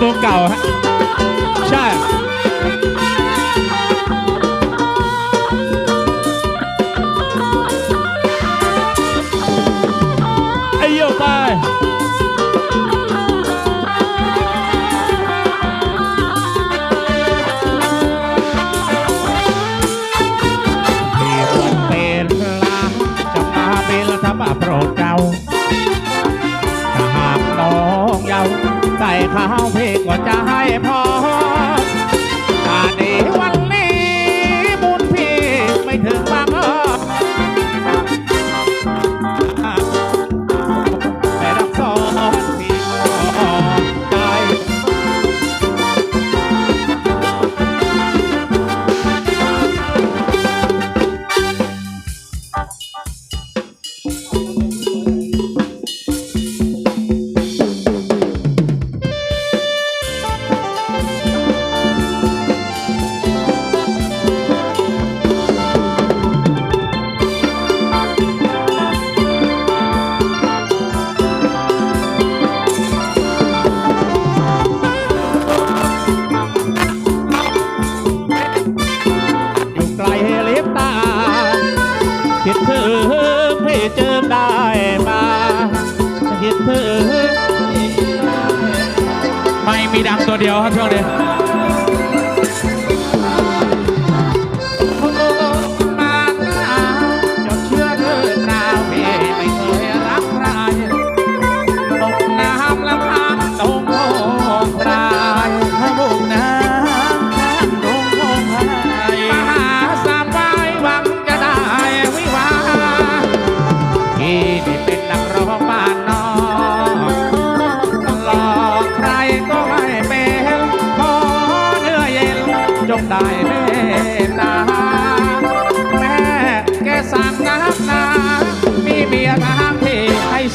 เไม่มีดังตัวเดียวครับช่วงนี้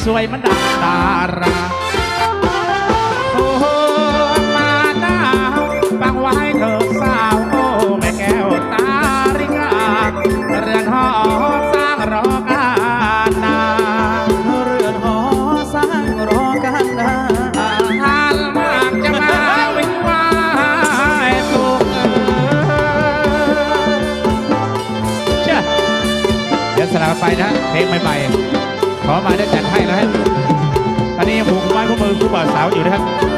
สวยเหมันดังดาราโอ้มาดาวฟังไว้เถิดสาวโอ้แม่แก้วตาริกาเรือนหอสร้างรอการนาเรือนหอสร้างรอกันนาทานมากจะมาวิ่งวายสุขเอยเชื่อเดี๋ยวสลับไปนะเพลงใหม่ๆขอ มาได้จัดให้แล้วฮะตอนนี้ยังผูกไม้ข้อมือคู่บ่าวสาวอยู่นะครับ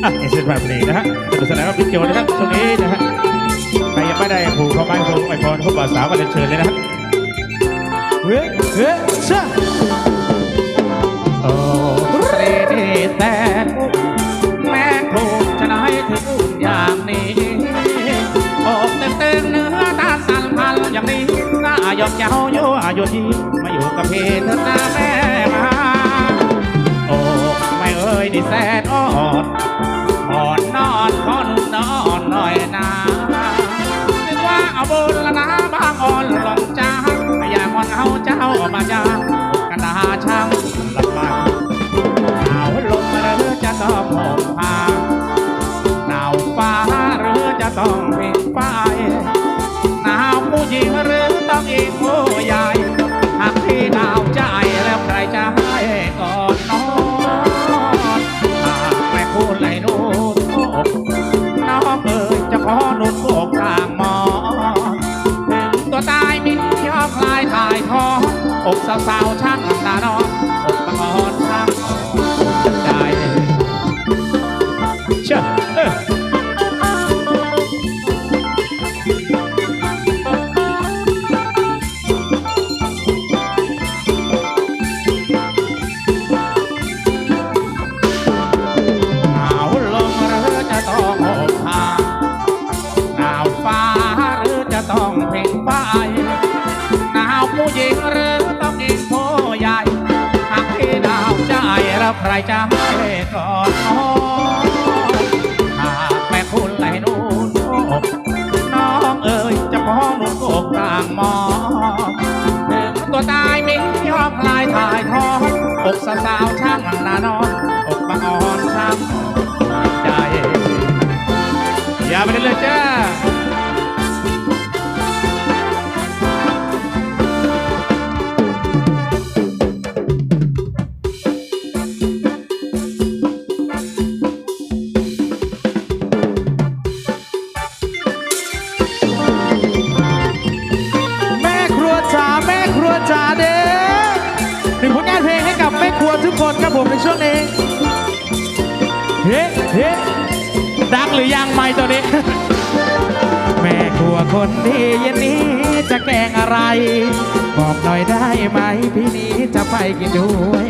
เอเซนแบบนี้นะฮะสนุกสนานกับพี่โจนะครับช่วงนี้นะฮะใครยังไม่ได้ผูกข้อไม้ผูกไอพรคู่บ่าวสาวก็เรียนเชิญเลยนะฮะเฮ้เฮ้ชะโอ้เรดีแต่แม่ถูกจะได้ถึงอุ่นอย่างนี้อกเต็มเต็มเนื้อตาสั่นพันอย่างนี้หน้าหยอกเย้าโยอายุทีมาอยู่กับพี่เธอหน้าแม่มาอ้ไม่เอ้ยนี่แสนอ่อน อนนอนขอนุ่นนอนหน่อยนะนึกว่าเอาบุญละนะบางอ่อนหลงจ้าอยากอ่อนเอาเจ้ามาจ้ากันดาช่างลำบากหนาวลมหรือจะต้องห่มผ้า อกส รจะให้ก่อนน้องหากแม่คุณไหลนูนโอกน้องเอ๋ยจะพ้องนุ่งอกต่างมองถึงตัวตายไม่ยอมคลายถ่ายทอดอกสาวช่างนานอนอกบางอ่อนช่างใจ อย่าไปเรื่อยๆจ้า ครัวทุกคนครับผมในช่วงนี้ เฮ้เฮ้ดังหรือยังไม่ตัวนี้ แม่ครัวคนดีเย็นนี้จะแกงอะไร บอกหน่อยได้ไหมพี่นี้จะไปกินด้วย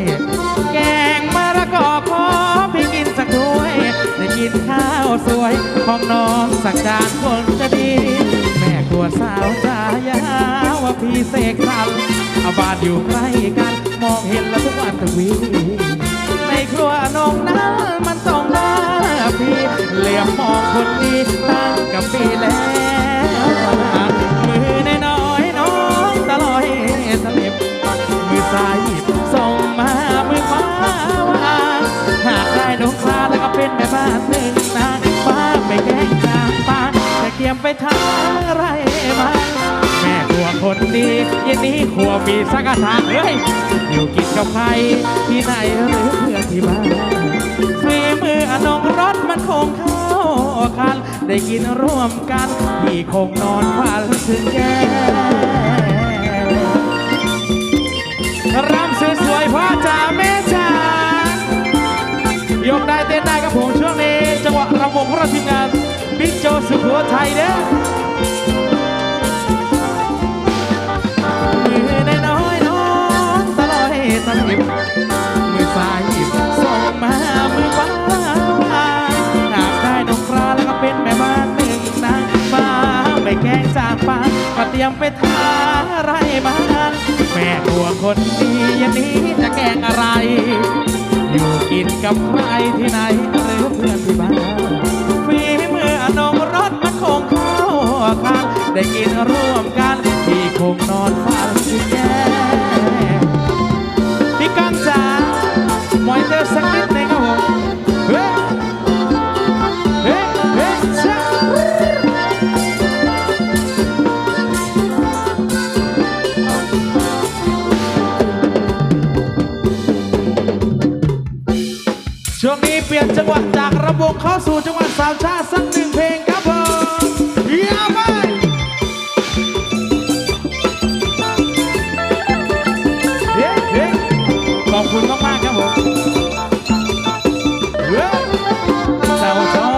แกงมะระกอขอพี่กินสักถ้วย ได้กินข้าวสวยของน้องสักจานคนจะดี แม่ครัวสาวจ้ายาว่าพี่เสกสรร บ้านอยู่ใกล้กัน มองเห็นแล้วทุกวันทุกวีในครัวนงนั้นมันต้องหน้าพี่เหลี่ยมมองคนนี้ตั้งกับพี่แล้วมือน้อยน้องตะลอยสลิบมือซ้ายส่งมามือขวาวางหากได้นกคราแล้วก็เป็นแม่บ้านหนึ่งนางฟ้าไปแกล้งจางปานแต่เกียมไปทำอะไร คนดีเย็นนี้ครัวมีสักทางเฮ้ยอยู่กินกับใครที่ไหนหรือเพื่อนที่บ้านฝีมืออนงรสมันคงเข้ากัน ได้กินร่วมกันพี่คงนอนฝันถึงแก่รำสวยๆพ่อจ๋าแม่จ๋ายกได้เต้นได้ครับผมช่วงนี้ จังหวะรำวงของเราทีมงานบิ๊กโจสุโขทัยเด้อ รียมไปทาอะไรบ้านแม่ตัวคนดีเยันนี้จะแกงอะไร อยู่กินกับใครที่ไหนหรือเพื่อนที่บ้านฝีมืออนงรสมันคงเข้ากันได้กินร่วมกันพี่คงนอนฝันสิแย่พี่กังจ๋ามอยเตอร์สักนิด ช่วงนี้เปลี่ยนจังหวะจากระบบเข้าสู่จังหวะสามชาติสักหนึ่งเพลงครับผมเยี่ยมไปเฮ้เฮ้ขอบคุณมากมากๆครับผมเฮ้เจ้าจอ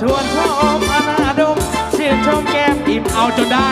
ชวนชมอนาดมชื่นชมแก้มอิ่มเอาจนได้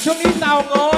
Show me down.